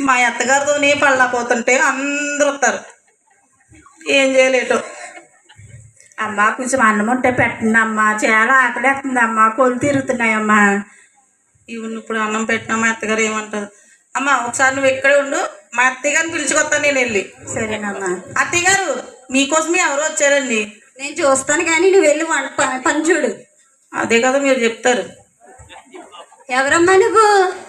మా అత్తగారితోనే పళ్ళపోతుంటే అందరూ వస్తారు. ఏం చేయలేటో అమ్మా కొంచెం అన్నం ఉంటే పెట్టండి అమ్మా. చాలా ఆకలేస్తుంది అమ్మా. కొలు తిరుగుతున్నాయమ్మా. ఇవన్నీ ఇప్పుడు అన్నం పెట్టినా మా అత్తగారు ఏమంటారు? అమ్మ ఒకసారి నువ్వు ఇక్కడే ఉండు. మా అత్తయ్య గారిని పిలుచుకొస్తాను నేను వెళ్ళి. సరేనమ్మా. అత్తయ్య గారు మీకోసమే ఎవరో వచ్చారండి. నేను చూస్తాను కానీ నువ్వు వెళ్ళి వంట పని చూడు. అదే కదా మీరు చెప్తారు. ఎవరమ్మా నువ్వు?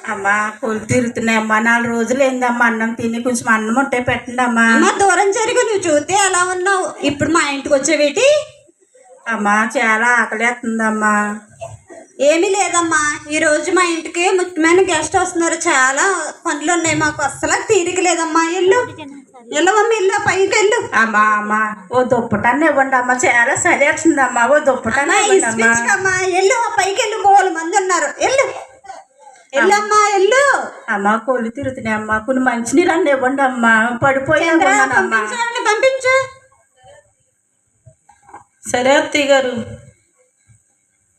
అమ్మా కొలు తిరుగుతున్నాయమ్మా నాలుగు రోజులు ఏందమ్మా అన్నం తిని కొంచెం అన్నం ఉంటే పెట్టండి అమ్మా. అమ్మా దూరం జరిగి నువ్వు చూస్తే ఎలా ఉన్నావు? ఇప్పుడు మా ఇంటికి వచ్చేవేటి? అమ్మా చాలా ఆకలేస్తుందమ్మా. ఏమీ లేదమ్మా. ఈ రోజు మా ఇంటికి ముఖ్యమైన గెస్ట్ వస్తున్నారు. చాలా పనులు ఉన్నాయి మాకు. అస్సలు తీరిక లేదమ్మా. ఎల్లు వెళ్ళవమ్మా ఇల్లు పైకి వెళ్ళు. అమ్మా అమ్మా ఓ దుప్పటాన్ని ఇవ్వండి అమ్మా. చాలా సరేస్తుందమ్మా ఓ దుప్పటాన్ని ఇవ్వండి అమ్మా. ఇసుపించకమ్మా ఎల్లు ఆ పైకి వెళ్ళు. బోలు మంది ఉన్నారు. ఎల్లు ఎల్లమ్మా ఎల్లు. అమ్మా కొలు తిరుగుతున్నాయి అమ్మా. కొన్ని మంచినీళ్ళు అన్నీ ఇవ్వండి అమ్మా. పడిపోయి చంద్ర, ఉన్నానమ్మా పంపించు సరే అత్తయ్య గారు.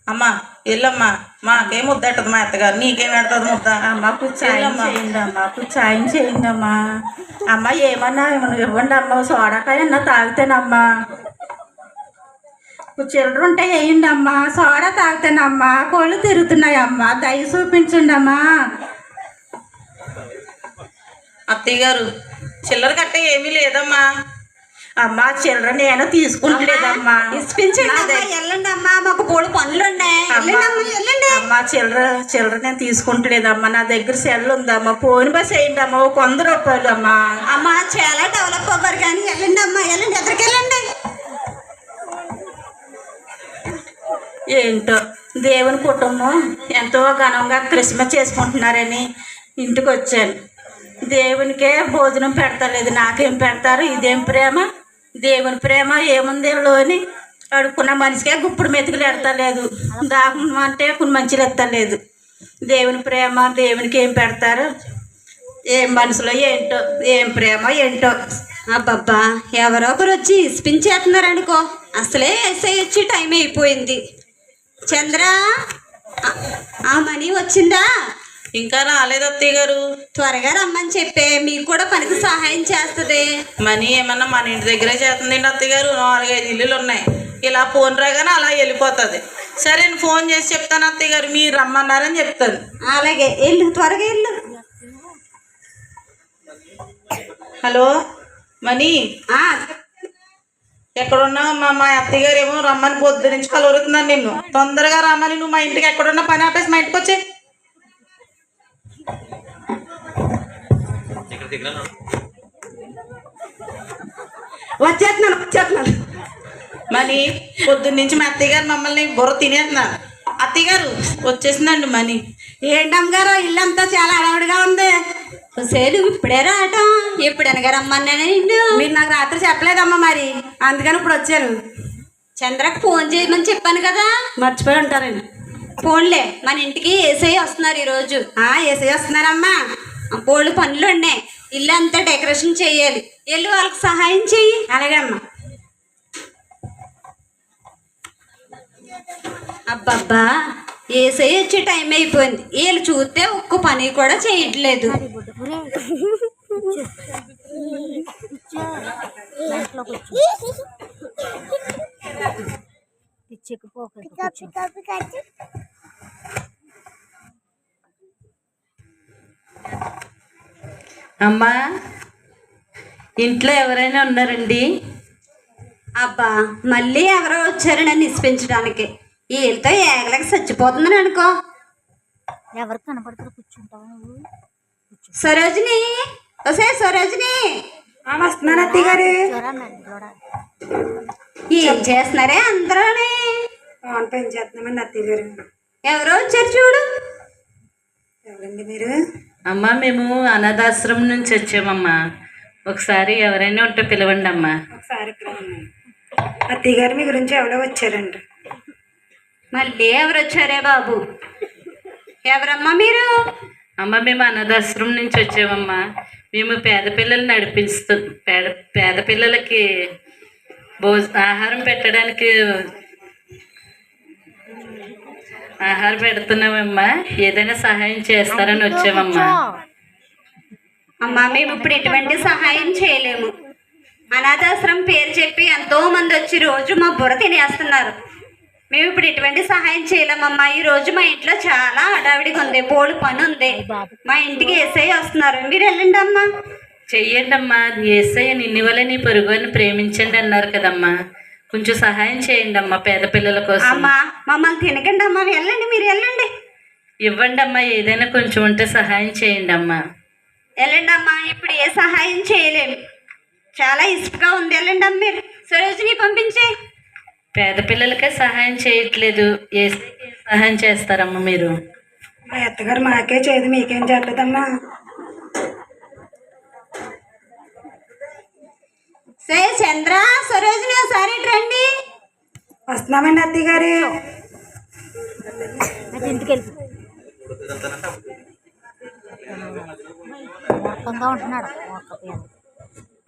అమ్మా వెళ్ళమ్మా మాకేం ముద్దట్టదు మా అత్తగారు. నీకేం పెడతాది ముద్ద? అమ్మ వెళ్ళమ్మా. చేయండి అమ్మ కూర్చాయం చేయండి అమ్మా. అమ్మ ఏమన్నా ఏమన్నా ఇవ్వండి అమ్మ. సోడాకాయ అన్నా తాగితేనమ్మా. చిల్లర ఉంటే వేయండి అమ్మా సోడా తాగితేనమ్మా కోళ్ళు తిరుగుతున్నాయి అమ్మా దయ చూపించండి అమ్మా అత్తయ్య గారు చిల్లర కట్ట ఏమీ లేదమ్మా. అమ్మ చిల్లర నేను తీసుకుంటలేదమ్మా. వెళ్ళండి అమ్మా మాకు బోడు పనులు ఉన్నాయి అమ్మా, చిల్లర చిల్లర నేను తీసుకుంటలేదమ్మా. నా దగ్గర సెల్ ఉందమ్మా. ఫోన్ బస్ వేయండి అమ్మా ఒక వంద రూపాయలు అమ్మా. అమ్మా చాలా డెవలప్ అవ్వరు కానీ వెళ్ళండి అమ్మా వెళ్ళండి ఎక్కడికి వెళ్ళండి ఏంటో? దేవుని కుటుంబం ఎంతో ఘనంగా క్రిస్మస్ చేసుకుంటున్నారని ఇంటికి వచ్చాను దేవునికే భోజనం పెడతలేదు. నాకేం పెడతారు? ఇదేం ప్రేమ? దేవుని ప్రేమ ఏముంది లోని అడుక్కున్న మనిషికే గుప్పుడు మెతుకులు ఎడతలేదు. దాహం అంటే కొన్ని మంచిలు ఎత్తలేదు. దేవుని ప్రేమ దేవునికి ఏం పెడతారు? ఏం మనసులో ఏంటో? ఏం ప్రేమ ఏంటో? అబ్బబ్బా ఎవరో ఒకరు వచ్చి ఇస్పించేస్తున్నారనుకో అసలే ఎస్ఐ వచ్చి టైం అయిపోయింది. చంద్ర ఆ- మనీ వచ్చిందా? ఇంకా రాలేదు అత్తయ్య గారు. త్వరగా రమ్మని చెప్పే మీకు కూడా పనికి సహాయం చేస్తుంది. మనీ ఏమన్నా మన ఇంటి దగ్గరే చేస్తుందండి అత్తయ్య గారు? నాలుగైదు ఇల్లులు ఉన్నాయి. ఇలా ఫోన్ రాగానే అలా వెళ్ళిపోతుంది. సరే నేను ఫోన్ చేసి చెప్తాను అత్తయ్య గారు. మీరు రమ్మన్నారని చెప్తాను. అలాగే వెళ్ళు త్వరగా వెళ్ళు. హలో మనీ ఆ, ఎక్కడున్నావు మా మా అత్తయ్య గారు ఏమో రమ్మని పొద్దు నుంచి కలుగుతున్నాను నిన్ను. తొందరగా రమ్మని నువ్వు మా ఇంటికి ఎక్కడున్నా పని ఆపేసి మా ఇంటికి వచ్చే వచ్చేస్తున్నాను వచ్చేస్తున్నాను. మనీ పొద్దున్న నుంచి మా అత్తయ్య గారు మమ్మల్ని బుర్ర తినేస్తున్నారు. అత్తయ్య గారు వచ్చేసిందండి మనీ. ఏంటమ్మగారు ఇల్లంతా చాలా అడవుడిగా ఉంది. సేలు ఇప్పుడే రావటం. ఎప్పుడు అనగా రమ్మన్నాను నిన్ను? మీరు నాకు రాత్రి చెప్పలేదమ్మా మరి. అందుకని ఇప్పుడు వచ్చారు చంద్రకు ఫోన్ చేయమని చెప్పాను కదా. మర్చిపోయి ఉంటారండి ఫోన్లే మన ఇంటికి ఏసై వస్తున్నారు ఈరోజు. ఆ, ఏసై వస్తున్నారమ్మా. బోళ్ళు పనులు ఉన్నాయి. ఇల్లు అంతా డెకరేషన్ చేయాలి. వెళ్ళి వాళ్ళకి సహాయం చెయ్యి. అలాగే అమ్మా అబ్బబ్బా ఏసై వచ్చే టైం అయిపోయింది. వీళ్ళు చూస్తే ఒక్క పని కూడా చేయట్లేదు. అమ్మా ఇంట్లో ఎవరైనా ఉన్నారండి? అబ్బా మళ్ళీ ఎవరో వచ్చారని నన్ను వీళ్ళతో ఏగలకి చచ్చిపోతున్నాను అనుకో. ఎవరు కనపడతారు? కూర్చుంటావా నువ్వు? సరోజిని ఒసే సరోజిని. వస్తున్నాను అత్తయ్య గారు. ఏం చేస్తున్నారే అందరూని? ఫోన్ పే చేస్తున్నామండి అత్తయ్య గారు. ఎవరో వచ్చారు చూడు. ఎవరండి మీరు? అమ్మా మేము అనాథాశ్రమం నుంచి వచ్చామమ్మా. ఒకసారి ఎవరైనా ఉంటే పిలవండి అమ్మా ఒకసారి ఇక్కడ ఉన్నాను. అత్తయ్య గారు మీ గురించి ఎవరో వచ్చారంట. మళ్ళీ ఎవరు వచ్చారే బాబు? ఎవరమ్మా మీరు? అమ్మ మేము అనాథాశ్రమం నుంచి వచ్చామమ్మా. మేము పేద పిల్లలు నడిపిస్తూ పేద పేద పిల్లలకి భోజ ఆహారం పెట్టడానికి ఆహారం పెడుతున్నామమ్మా. ఏదైనా సహాయం చేస్తారని వచ్చామమ్మా. అమ్మా మేము ఇప్పుడు ఎటువంటి సహాయం చేయలేము. అనాథాశ్రమం పేరు చెప్పి ఎంతో మంది వచ్చి రోజు మా బుర్ర తినేస్తున్నారు. మేము ఇప్పుడు ఎటువంటి సహాయం చేయలేమమ్మా. ఈ రోజు మా ఇంట్లో చాలా హడావిడిగా ఉంది. బోడు పని ఉంది. మా ఇంటికి ఎస్ఐ వస్తున్నారు. మీరు వెళ్ళండి అమ్మా. చెయ్యండి అమ్మా ఏసయ్య నిన్ను వల్ల నీ పొరుగుని ప్రేమించండి అన్నారు కదమ్మా. కొంచెం సహాయం చేయండి అమ్మా పేద పిల్లల కోసం. అమ్మా మమ్మల్ని తినకండి అమ్మా. వెళ్ళండి మీరు వెళ్ళండి. ఇవ్వండి అమ్మా ఏదైనా కొంచెం ఉంటే సహాయం చేయండి అమ్మా వెళ్ళండి అమ్మా. ఇప్పుడు ఏ సహాయం చేయలేము చాలా ఇసుకగా ఉంది. వెళ్ళండి అమ్మ మీరు. సరోజిని పంపించే. పేద పిల్లలకే సహాయం చేయట్లేదు. ఏం సహాయం చేస్తారమ్మా మీరు? మా అత్తగారు మాకే చేయదు మీకేం చేస్తుందమ్మా సే చంద్ర సరోజిని ఒకసారి ఇటు రండి. వస్తున్నామండి అత్తయ్య గారు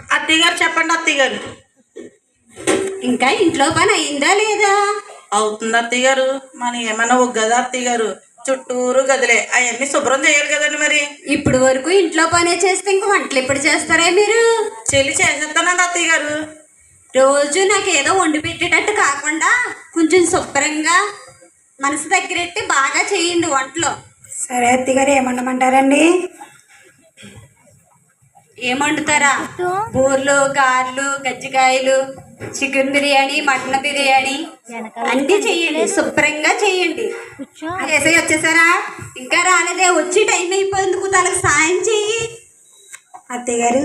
అత్తయ్య గారు చెప్పండి అత్తయ్య గారు ఇంకా ఇంట్లో పని అయిందా లేదా? అవుతుంది అత్తయ్య గారు. మనం ఏమన్నా ఒక గది అత్తయ్య గారు? చుట్టూరు గదిలే. అవన్నీ శుభ్రం చేయాలి కదండి మరి. ఇప్పుడు వరకు ఇంట్లో పనే చేస్తే ఇంక వంటలు ఎప్పుడు చేస్తారా మీరు? చెల్లి చేసేస్తానండి అత్తయ్య గారు. రోజు నాకు ఏదో వండి పెట్టేటట్టు కాకుండా కొంచెం శుభ్రంగా మనసు దగ్గరెట్టి బాగా చేయండి వంటలో. సరే అత్తయ్య గారు ఏమండమంటారండి ఏం వండుతారా? బూర్లు గారెలు గజ్జికాయలు చికెన్ బిర్యానీ మటన్ బిర్యానీ అన్నీ చెయ్యండి శుభ్రంగా చెయ్యండి కూర్చో. ఏసై వచ్చేసారా? ఇంకా రాలేదే వచ్చి టైం అయిపోయింది తనకు సాయం చెయ్యి. అత్తయ్య గారు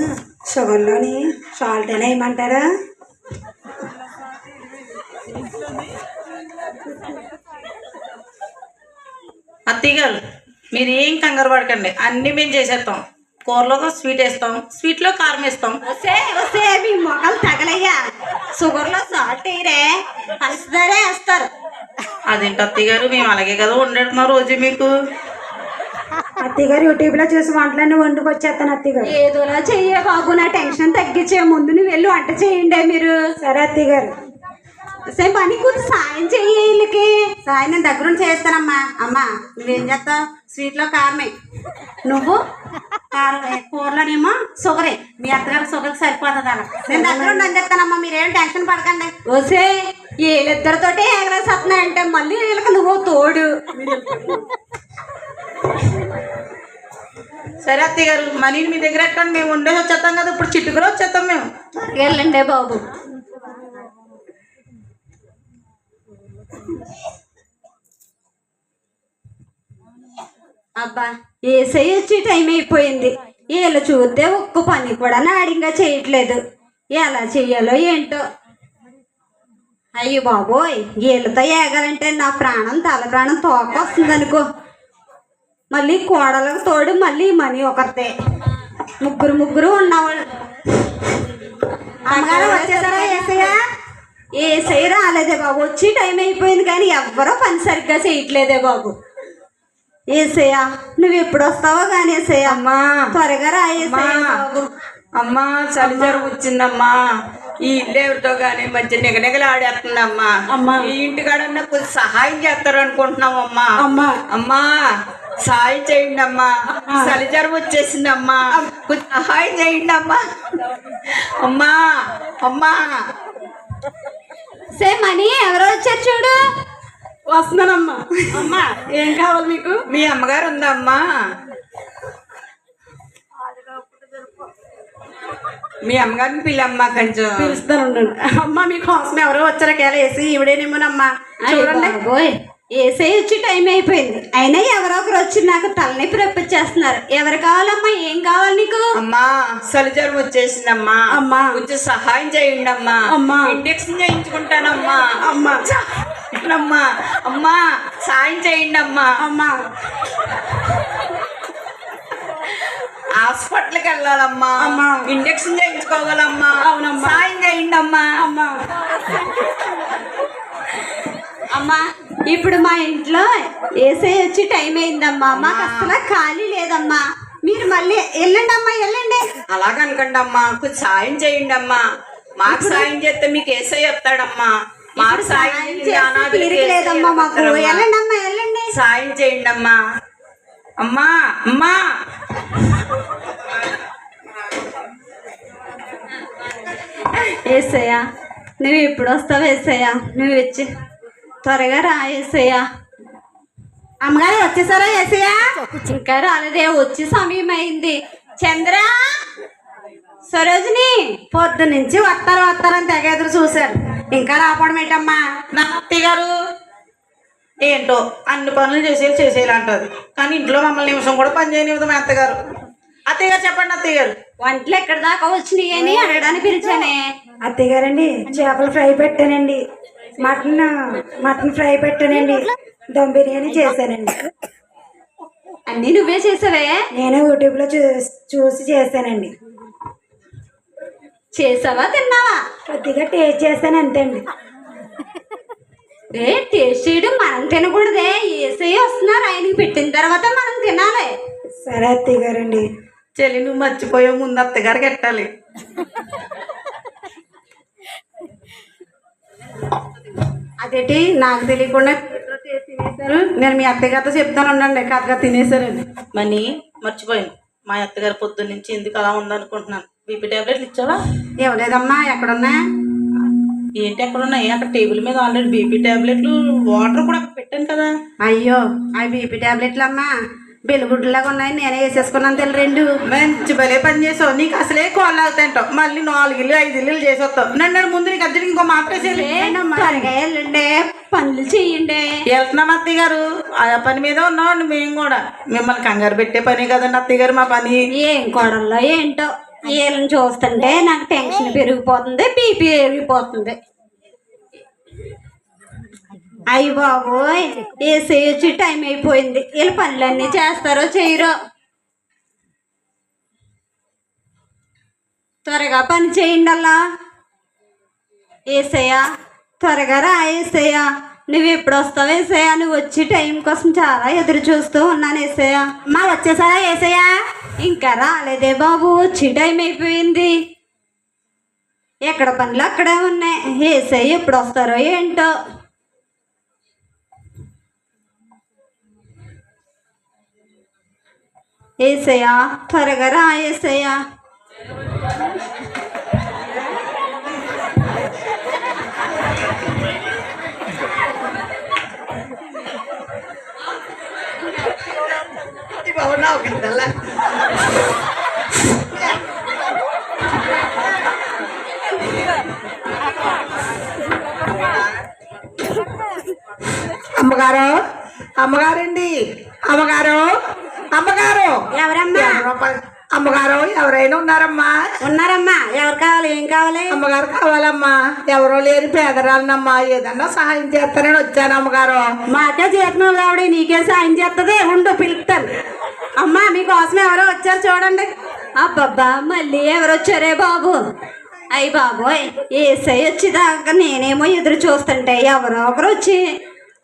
షుగర్లోని సాల్ట్ అయినా వేయమంటారా అత్తయ్య గారు మీరు ఏం కంగారు పడకండి. అన్నీ మేము చేసేస్తాం. కూరలో స్వీట్ వేస్తాం. స్వీట్లో కారం వేస్తాం. వస్తే వస్తే మీ మొక్కలు తగలయ్యా. షుగర్లో సాల్ట్ వేయరే. పంచదారే వేస్తారు. అదేంటి అత్తయ్య గారు? మేము అలాగే కదా వండుతున్నాం రోజు మీకు. అత్తయ్య గారు యూట్యూబ్లో చూసి వంటలన్నీ వండుకొచ్చేస్తాను అత్తయ్య గారు. ఏదోలా చెయ్యే బాబు నా టెన్షన్ తగ్గించే. ముందు నువ్వు వెళ్ళి వంట చేయండి మీరు. సరే అత్తయ్య గారు. సరే పని కొంచెం సాయం చెయ్యి వీళ్ళకి. సాయం నేను దగ్గరుండి చేస్తానమ్మా. అమ్మా నువ్వేం చేస్తావు? స్వీట్లో కారమే. నువ్వు కారం కూరలోనేమో షుగరే. మీ అత్తగారు షుగర్ సరిపోతుంది అలా. నేను దగ్గరుండి అని చెప్తానమ్మా మీరేం టెన్షన్ పడకండి. ఓసే వీళ్ళిద్దరితోటే ఎగరేసేస్తున్నాయంటే మళ్ళీ వీళ్ళకి నువ్వు తోడు. సరే అత్తయ్య గారు మనీని మీ దగ్గర ఎట్టండి మేము ఉండేసి వచ్చేస్తాం కదా ఇప్పుడు చిట్టుకులో వచ్చేస్తాం మేము. వెళ్ళండి బాబు. అబ్బా ఏసై వచ్చి టైం అయిపోయింది. వీళ్ళు చూస్తే ఒక్క పని కూడా నాడింగా చేయట్లేదు. ఎలా చెయ్యాలో ఏంటో. అయ్యో బాబోయ్ వీళ్ళతో ఏగాలంటే నా ప్రాణం తల ప్రాణం తోక వస్తుంది అనుకో మళ్ళీ కోడలకు తోడు మళ్ళీ మనీ ఒకరితే. ముగ్గురు ముగ్గురు ఉన్నవాళ్ళు. అమ్మగారు వచ్చేసారా ఏసయ్య? ఏసయ్య రాలేదే బాబు. వచ్చి టైం అయిపోయింది కానీ ఎవ్వరూ పని సరిగ్గా చేయట్లేదే బాబు. ఏసయ్య నువ్వు ఎప్పుడు వస్తావో కానీ ఏసయ్య అమ్మా. త్వరగా రా ఏసయ్య అమ్మా. చలి జ్వరం వచ్చిందమ్మా ఈ ఇల్లు ఎవరితో కానీ మంచి నిగనిగలు ఆడేస్తుందమ్మా అమ్మా. ఈ ఇంటికాడన్నా కొంచెం సహాయం చేస్తారు అనుకుంటున్నామమ్మా అమ్మా. అమ్మా సహాయం చేయండి అమ్మా. చలి జ్వరం వచ్చేసిందమ్మా. కొంచెం సహాయం చేయండి అమ్మా అమ్మా అమ్మా. సే మనీ ఎవరో వచ్చారు చూడు. వస్తున్నానమ్మా. అమ్మా ఏం కావాలి మీకు? మీ అమ్మగారు ఉందమ్మా మీ అమ్మగారిని పిల్లమ్మా కొంచెం. పిలుస్తాను. అమ్మా మీకోసం ఎవరో వచ్చారు కేల వేసి ఈవిడేనేమోనమ్మా చూడండి. ఏసై వచ్చి టైం అయిపోయింది. అయినా ఎవరో ఒకరు వచ్చి నాకు తలనొప్పి రప్పించేస్తున్నారు ఎవరు కావాలమ్మా? ఏం కావాలి నీకు? అమ్మా సలిజరం వచ్చేసిందమ్మా. అమ్మా. కొంచెం సహాయం చేయండి అమ్మా. అమ్మా. ఇంజక్షన్ చేయించుకుంటానమ్మా. అమ్మా. అమ్మా అమ్మా సాయం చేయండి అమ్మా. అమ్మా హాస్పిటల్కి వెళ్ళాలమ్మా. అమ్మా. ఇంజక్షన్ చేయించుకోవాలమ్మా. అవునమ్మా. సాయం చేయండి అమ్మా అమ్మా. అమ్మా ఇప్పుడు మా ఇంట్లో ఏసై వచ్చి టైం అయిందమ్మా. మాకు అసలు ఖాళీ లేదమ్మా. మీరు మళ్ళీ వెళ్ళండి అమ్మా వెళ్ళండి. అలాగనుకోండి అమ్మా కొంచెం సాయం చేయండి అమ్మా. మాకు సాయం చేస్తే మీకు ఏసై చెప్తాడమ్మా మాకు సాయం లేదమ్మా మాకు. వెళ్ళండి అమ్మా వెళ్ళండి. సాయం చేయండి అమ్మా. అమ్మా అమ్మా. ఏసయ్యా నువ్వు ఎప్పుడు వస్తావు ఏసయ్యా? నువ్వు వచ్చి. త్వరగా రా ఏసయ్యా. అమ్మగారు వచ్చేసారా ఏసయ్యా? ఇంకా రాలేదే వచ్చి సమయం అయింది చంద్ర సరోజిని పొద్దు నుంచి వస్తారు వస్తారని తెగ ఎదురు చూశారు. ఇంకా రావడం ఏంటమ్మా? నా అత్తయ్య గారు ఏంటో అన్ని పనులు చేసేది చేసేయాలి అంటది. కానీ ఇంట్లో మమ్మల్ని నిమిషం కూడా పని చేయనివ్వదు మా అత్తగారు. అత్తయ్య గారు చెప్పండి అత్తయ్య గారు వంటలు ఎక్కడి దాకా వచ్చినాయి అని అడగడానికి పిలిచానే. అత్తయ్య గారండి చేపల ఫ్రై పెట్టానండి. మటన్ మటన్ ఫ్రై పెట్టానండి. దమ్ బిర్యానీ చేశానండి. అన్నీ నువ్వే చేసావే? నేనే యూట్యూబ్లో చూ చూసి చేశానండి. చేసావా తిన్నావా? కొద్దిగా టేస్ట్ చేశాను అంతే అండి ఏ టేస్ట్ చేయడం మనం తినకూడదే. ఏసై వస్తున్నారు ఆయనకి పెట్టిన తర్వాత మనం తినాలి. సరే అత్తయ్య గారండి. చెల్లి నువ్వు మర్చిపోయే ముందు అత్తగారికి ఎట్టాలి? అదేంటి? నాకు తెలియకుండా తినేశారు. నేను మీ అత్తయ్య గారితో చెప్తాను ఉండండి. కాదుగా తినేశారండి మనీ మర్చిపోయాను మా అత్తగారు పొద్దున్న నుంచి ఎందుకు అలా ఉందనుకుంటున్నాను. బీపీ టాబ్లెట్లు ఇచ్చావా? ఇవ్వలేదమ్మా ఎక్కడున్నా ఏంటి అక్కడ ఉన్నాయి అక్కడ టేబుల్ మీద ఆల్రెడీ బీపీ టాబ్లెట్లు వాటర్ కూడా అక్కడ పెట్టాను కదా. అయ్యో అవి బీపీ టాబ్లెట్లు అమ్మా బెలుగుడ్లాగా ఉన్నాయి నేనే వేసేసుకున్నాను తెలు రెండు. మంచి భలే పని చేసావు. నీకు అసలే కోళ్ళు అవుతాయంటావు మళ్ళీ నాలుగు ఇల్లు ఐదు ఇల్లు చేసి వస్తావు నన్ను నన్ను ముందు నీకు అద్దరికి ఇంకో మాత్రం వేసేయాలి. త్వరగా వెళ్ళండి పనులు చెయ్యండి వెళ్తున్నాం అత్తయ్య గారు ఆ పని మీద ఉన్నామండి మేము కూడా. మిమ్మల్ని కంగారు పెట్టే పని కదండి అత్తయ్య గారు మా పని. ఏం కొడల్లో ఏంటో వీళ్ళని చూస్తుంటే నాకు టెన్షన్ పెరిగిపోతుంది బీపీ పెరిగిపోతుంది. అయ్యి బాబోయ్ ఏసీ వచ్చి టైం అయిపోయింది. వీళ్ళ పనులన్నీ చేస్తారో చేయరో. త్వరగా పని చేయండి అలా ఏసయ్యా త్వరగా రా ఏసయ్యా. నువ్వు ఎప్పుడు వస్తావు ఏసయ్యా? నువ్వు వచ్చి టైం కోసం చాలా ఎదురు చూస్తూ ఉన్నాను ఏసయ్యా. మా వచ్చేసారా ఏసయ్యా? ఇంకా రాలేదే బాబు వచ్చి టైం అయిపోయింది. ఎక్కడ పనులు అక్కడే ఉన్నాయి? ఏసై ఎప్పుడు వస్తారో ఏంటో. ఏసయ్యా త్వరగా రా ఏసయ్యా. అమ్మగారు అమ్మగారండి అమ్మగారు. అమ్మగారు! ఎవరమ్మా? అమ్మగారు ఎవరైనా ఉన్నారమ్మా? ఉన్నారమ్మా. ఎవరు కావాలి? ఏం కావాలి? అమ్మగారు కావాలమ్మా. ఎవరో లేని పేదరాలనమ్మా ఏదన్నా సహాయం చేస్తానని వచ్చాను అమ్మగారు. మాకే చేతనం కావడి నీకే సాయం చేస్తుంది ఉండు పిలుపుతాను. అమ్మా మీకోసం ఎవరో వచ్చారు చూడండి. అబ్బబ్బా మళ్ళీ ఎవరు వచ్చారే బాబు? అయ్యి బాబోయ్ ఏసై వచ్చేదాకా నేనేమో ఎదురు చూస్తుంటే ఎవరో ఒకరు వచ్చి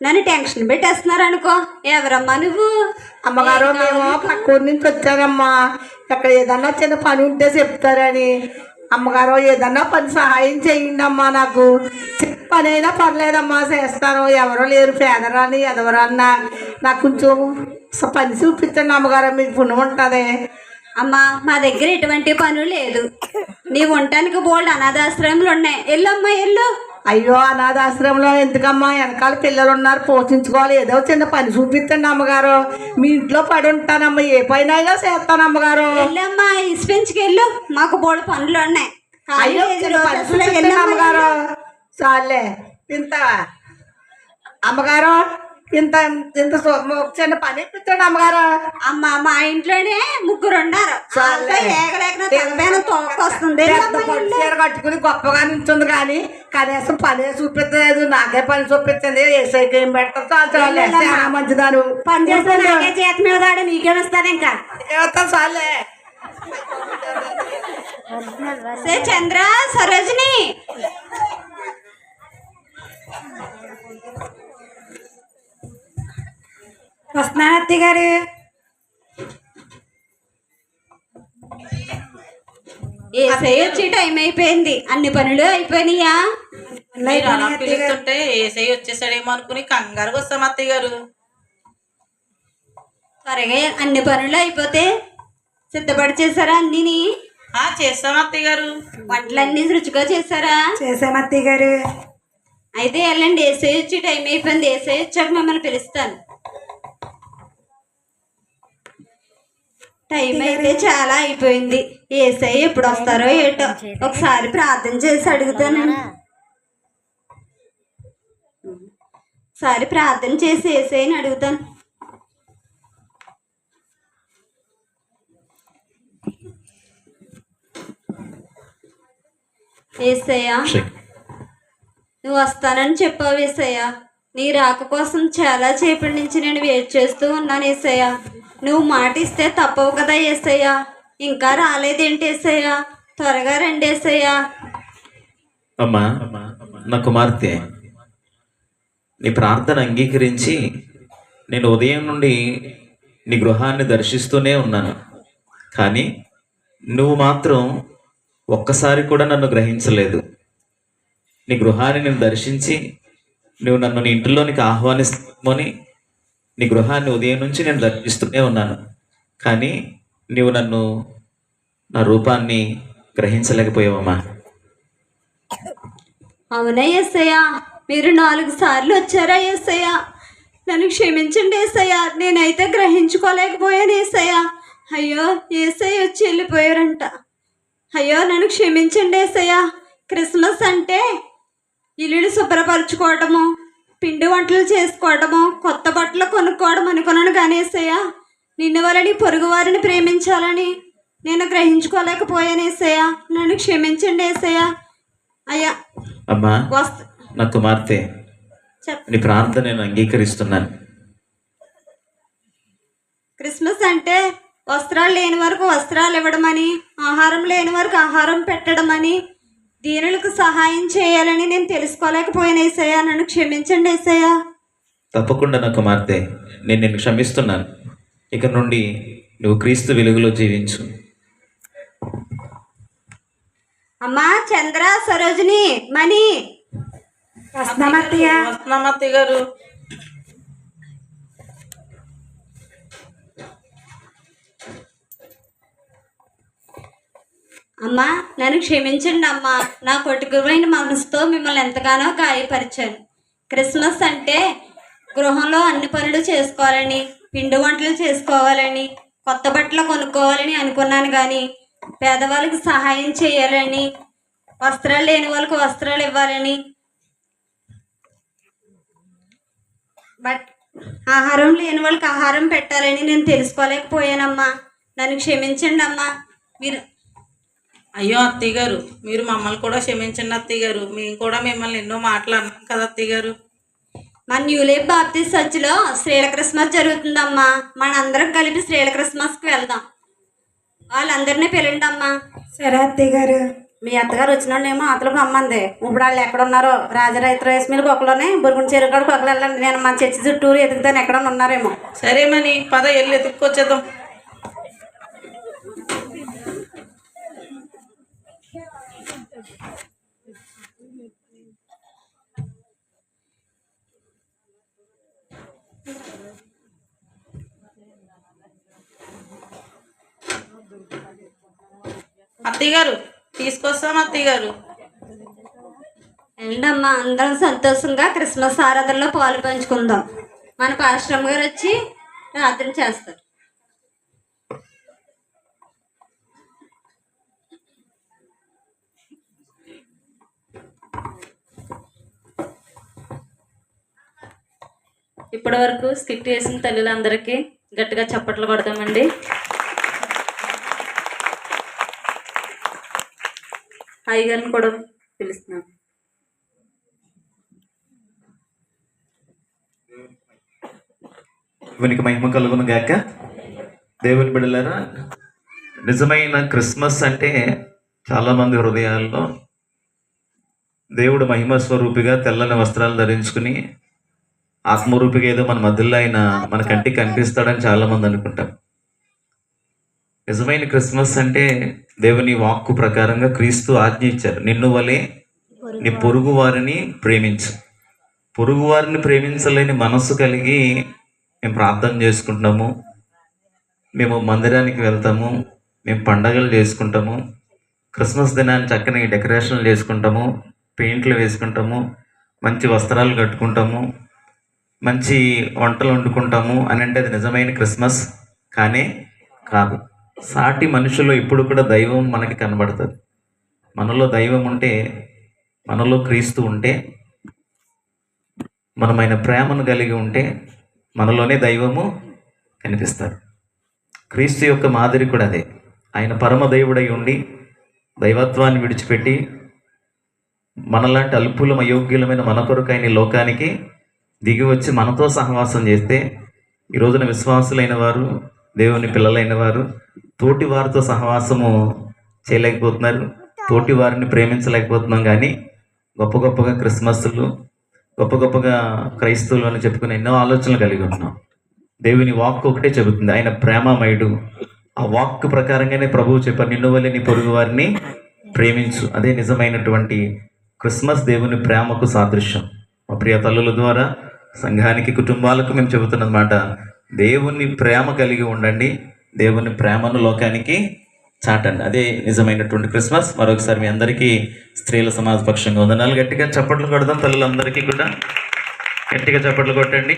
నన్ను టెన్షన్ పెట్టేస్తున్నారు అనుకో ఎవరమ్మా నువ్వు? అమ్మగారు మేము పక్క ఊరి నుంచి వచ్చానమ్మా. అక్కడ ఏదన్నా చిన్న పని ఉంటే చెప్తారని. అమ్మగారు ఏదన్నా పని సహాయం చేయండి అమ్మా నాకు. చిన్న పని అయినా పర్లేదమ్మా చేస్తాను. ఎవరో లేరు పేదరాని ఎదవరన్నా. నాకు కొంచెం పని చూపించండి అమ్మగారు మీకు పుణ్యం ఉంటుంది. అమ్మా మా దగ్గర ఎటువంటి పను లేదు. నీవు ఉండటానికి బోల్డ్ అనాథాశ్రయంలు ఉన్నాయి. ఎల్లమ్మా ఎల్లు. అయ్యో అనాథాశ్రమంలో ఎందుకమ్మా? వెనకాల పిల్లలు ఉన్నారు పోషించుకోవాలి. ఏదో చిన్న పని చూపించండి అమ్మగారు. మీ ఇంట్లో పడి ఉంటానమ్మా. ఏ పని అయినా చేస్తాను అమ్మగారు. ఇస్పెంచ్కి వెళ్ళు. మాకు బోల్డ్ పనులు ఉన్నాయి. అయ్యో చిన్న పని అమ్మగారు. చాలే. ఇంత అమ్మగారు ఇంత ఇంత చిన్న పని ఇప్పించండి అమ్మగారు. అమ్మ మా ఇంట్లోనే ముగ్గురు ఉన్నారు తోకొస్తుంది చీర కట్టుకుని గొప్పగా నించుంది కానీ కనీసం పని చూపించలేదు. నాకే పని చూపించింది. ఏసైకి ఏం పెడతారు? చాలు మంచిదాను. పని చేస్తే నాకే చేత మీద నీకేమిస్తాను ఇంకా? చాలే సే చంద్ర సరోజిని. వస్తున్నాను అత్తయ్య గారు ఏసై వచ్చి టైం అయిపోయింది. అన్ని పనులు అయిపోయినాయా? మీరు అలా పిలుస్తుంటే ఏసై వచ్చేసాడేమో అనుకుని కంగారుగా వస్తాం అత్తయ్య గారు. త్వరగా అన్ని పనులు అయిపోతే సిద్ధపడి చేశారా అన్నిని? ఆ చేస్తాం అత్తయ్య గారు. వంటలన్నీ రుచిగా చేశారా? చేసాం అత్తయ్య గారు. అయితే వెళ్ళండి ఏసై వచ్చి టైం అయిపోయింది ఏసై వచ్చాక మిమ్మల్ని పిలుస్తాను. టైం అయితే చాలా అయిపోయింది. ఏసై ఎప్పుడు వస్తారో ఏటో. ఒకసారి ప్రార్థన చేసి అడుగుతాను. ఒకసారి ప్రార్థన చేసి ఏసైని అడుగుతాను. ఏసయ్యా నువ్వు వస్తానని చెప్పావు ఏసయ్య. నీ రాక కోసం చాలా చేపటి నుంచి నేను వెయిట్ చేస్తూ ఉన్నాను ఏసయ్య. నువ్వు మాట ఇస్తే తప్పవు కదా ఏసయ్య. ఇంకా రాలేదేంటి ఏసయ్య? త్వరగా రండి ఏసయ్య. అమ్మా నా కుమార్తె నీ ప్రార్థన అంగీకరించి నేను ఉదయం నుండి నీ గృహాన్ని దర్శిస్తూనే ఉన్నాను. కానీ నువ్వు మాత్రం ఒక్కసారి కూడా నన్ను గ్రహించలేదు. నీ గృహాన్ని నేను దర్శించి నువ్వు నన్ను నీ ఇంటిలోనికి ఆహ్వానిస్తామని నీ గృహాన్ని ఉదయం నుంచి నేను దర్శిస్తూనే ఉన్నాను. కానీ నీవు నన్ను నా రూపాన్ని గ్రహించలేకపోయావమ్మా. అవునా ఏసయ్య? మీరు నాలుగు సార్లు వచ్చారా ఏసయ్య? నన్ను క్షమించండి ఏసయ్య. నేనైతే గ్రహించుకోలేకపోయాను ఏసయ్యా. అయ్యో ఏసయ్య వచ్చి వెళ్ళిపోయారంట. అయ్యో నన్ను క్షమించండి ఏసయ్య. క్రిస్మస్ అంటే ఇల్లులు శుభ్రపరచుకోవటము పిండి వంటలు చేసుకోవడము కొత్త బట్టలు కొనుక్కోవడం అనుకున్నాను కానీ ఏసయ్య నిన్ను వలని పొరుగు వారిని ప్రేమించాలని నేను గ్రహించుకోలేకపోయాను ఏసయ్య. నన్ను క్షమించండి ఏసయ్య. అయ్యా అమ్మా వస్త నా కుమార్తె నీ ప్రార్థన నేను అంగీకరిస్తున్నాను. క్రిస్మస్ అంటే వస్త్రాలు లేని వరకు వస్త్రాలు ఇవ్వడమని ఆహారం లేని వరకు ఆహారం పెట్టడమని దీనులకు సహాయం చేయాలని నేను తెలుసుకోలేకపోయాను ఏసయ్య. నన్ను క్షమించండి ఏసయ్య. తప్పకుండా నా కుమార్తె నేను నిన్ను క్షమిస్తున్నాను. ఇక నుండి నువ్వు క్రీస్తు వెలుగులో జీవించు. అమ్మా చంద్ర సరోజిని మణి. వస్తున్నాం అత్తయ్య. వస్తున్నాం అత్తయ్య గారు. అమ్మా నన్ను క్షమించండి అమ్మా. నా కొట్టుకుపోయిన మనసుతో మిమ్మల్ని ఎంతగానో గాయపరిచాను. క్రిస్మస్ అంటే గృహంలో అన్ని పనులు చేసుకోవాలని పిండి వంటలు చేసుకోవాలని కొత్త బట్టలు కొనుక్కోవాలని అనుకున్నాను కానీ పేదవాళ్ళకి సహాయం చేయాలని వస్త్రాలు లేని వాళ్ళకి వస్త్రాలు ఇవ్వాలని. బట్ ఆహారం లేని వాళ్ళకి ఆహారం పెట్టాలని నేను తెలుసుకోలేకపోయానమ్మా. నన్ను క్షమించండి అమ్మా. మీరు అయ్యో అత్తయ్య గారు మీరు మమ్మల్ని కూడా క్షమించండి అత్తయ్య గారు. మేము కూడా మిమ్మల్ని ఎన్నో మాటలు అన్నాం కదా అత్తయ్య గారు. మన న్యూలేప్ బాప్తిస్ట్ చర్చిలో స్త్రీల క్రిస్మస్ జరుగుతుందమ్మా. మనందరం కలిపి స్త్రీల క్రిస్మస్కి వెళ్దాం. వాళ్ళందరినీ పిలండి అమ్మా సరే అత్తయ్య గారు. మీ అత్తగారు వచ్చినాడేమో అతలకు అమ్మంది ఇప్పుడు వాళ్ళు ఎక్కడ ఉన్నారో రాజరైతు రైస్ మిల్ ఒకలోనే బురుగుని చెరుకాడు ఒకరు వెళ్ళండి నేను మన చర్చి చుట్టూరు ఎదుగుతాను ఎక్కడ ఉన్నారేమో. సరే మని పద వెళ్ళి ఎత్తుక్కొచ్చేద్దాం అత్తయ్య గారు తీసుకొస్తాం అత్తయ్య గారు ఏంటమ్మా అందరం సంతోషంగా క్రిస్మస్ ఆరాధనలో పాలు పంచుకుందాం. మన పాశ్రమ్ గారు వచ్చి రాత్రి చేస్తారు. ఇప్పటి వరకు స్కిట్ చేసిన తల్లులందరికీ గట్టిగా చప్పట్లు కొడతామండి. అయ్యగారిని కూడా పిలుస్తున్నాం. దేవునికి మహిమ కలుగును గాక. దేవుని బిడ్డలారా నిజమైన క్రిస్మస్ అంటే చాలామంది హృదయాల్లో దేవుడు మహిమ స్వరూపిగా తెల్లని వస్త్రాలు ధరించుకుని ఆత్మరూపిగా ఏదో మన మధ్యలో ఆయన మన కంటికి కనిపిస్తాడని చాలామంది అనుకుంటాం. నిజమైన క్రిస్మస్ అంటే దేవుని వాక్కు ప్రకారంగా క్రీస్తు ఆజ్ఞ ఇచ్చారు. నిన్ను వలే నీ పొరుగు వారిని ప్రేమించు. పొరుగు వారిని ప్రేమించలేని మనస్సు కలిగి మేము ప్రార్థన చేసుకుంటాము మేము మందిరానికి వెళ్తాము. మేము పండగలు చేసుకుంటాము. క్రిస్మస్ దినాన్ని చక్కని డెకరేషన్లు చేసుకుంటాము. పెయింట్లు వేసుకుంటాము మంచి వస్త్రాలు కట్టుకుంటాము మంచి వంటలు వండుకుంటాము అని అంటే అది నిజమైన క్రిస్మస్ కానీ కాదు. సాటి మనుషులు ఇప్పుడు కూడా దైవం మనకి కనబడుతుంది. మనలో దైవం ఉంటే మనలో క్రీస్తు ఉంటే మనమైన ప్రేమను కలిగి ఉంటే మనలోనే దైవము కనిపిస్తారు. క్రీస్తు యొక్క మాదిరి కూడా అదే. ఆయన పరమ దైవుడై ఉండి దైవత్వాన్ని విడిచిపెట్టి మనలాంటి అల్పులం అయోగ్యులమైన మన కొరకు ఆయన లోకానికి దిగి వచ్చి మనతో సహవాసం చేస్తే ఈ రోజున విశ్వాసులైన వారు దేవుని పిల్లలైన వారు తోటి వారితో సహవాసము చేయలేకపోతున్నారు. తోటి వారిని ప్రేమించలేకపోతున్నాం కానీ గొప్ప గొప్పగా క్రిస్మస్లు గొప్ప గొప్పగా క్రైస్తవులు అని చెప్పుకుని ఎన్నో ఆలోచనలు కలిగి ఉన్నాం. దేవుని వాక్ ఒకటే చెబుతుంది ఆయన ప్రేమమయుడు. ఆ వాక్ ప్రకారంగానే ప్రభువు చెప్పారు నిన్ను వల్లే నీ పొరుగు వారిని ప్రేమించు. అదే నిజమైనటువంటి క్రిస్మస్ దేవుని ప్రేమకు సాదృశ్యం. మా ప్రియ తల్లుల ద్వారా సంఘానికి కుటుంబాలకు మేము చెబుతున్నమాట దేవుని ప్రేమ కలిగి ఉండండి దేవుని ప్రేమను లోకానికి చాటండి. అదే నిజమైనటువంటి క్రిస్మస్. మరొకసారి మీ అందరికీ స్త్రీల సమాజ పక్షంగా వందనాలు. గట్టిగా చప్పట్లు కొడదాం తల్లులందరికీ కూడా. గట్టిగా చప్పట్లు కొట్టండి.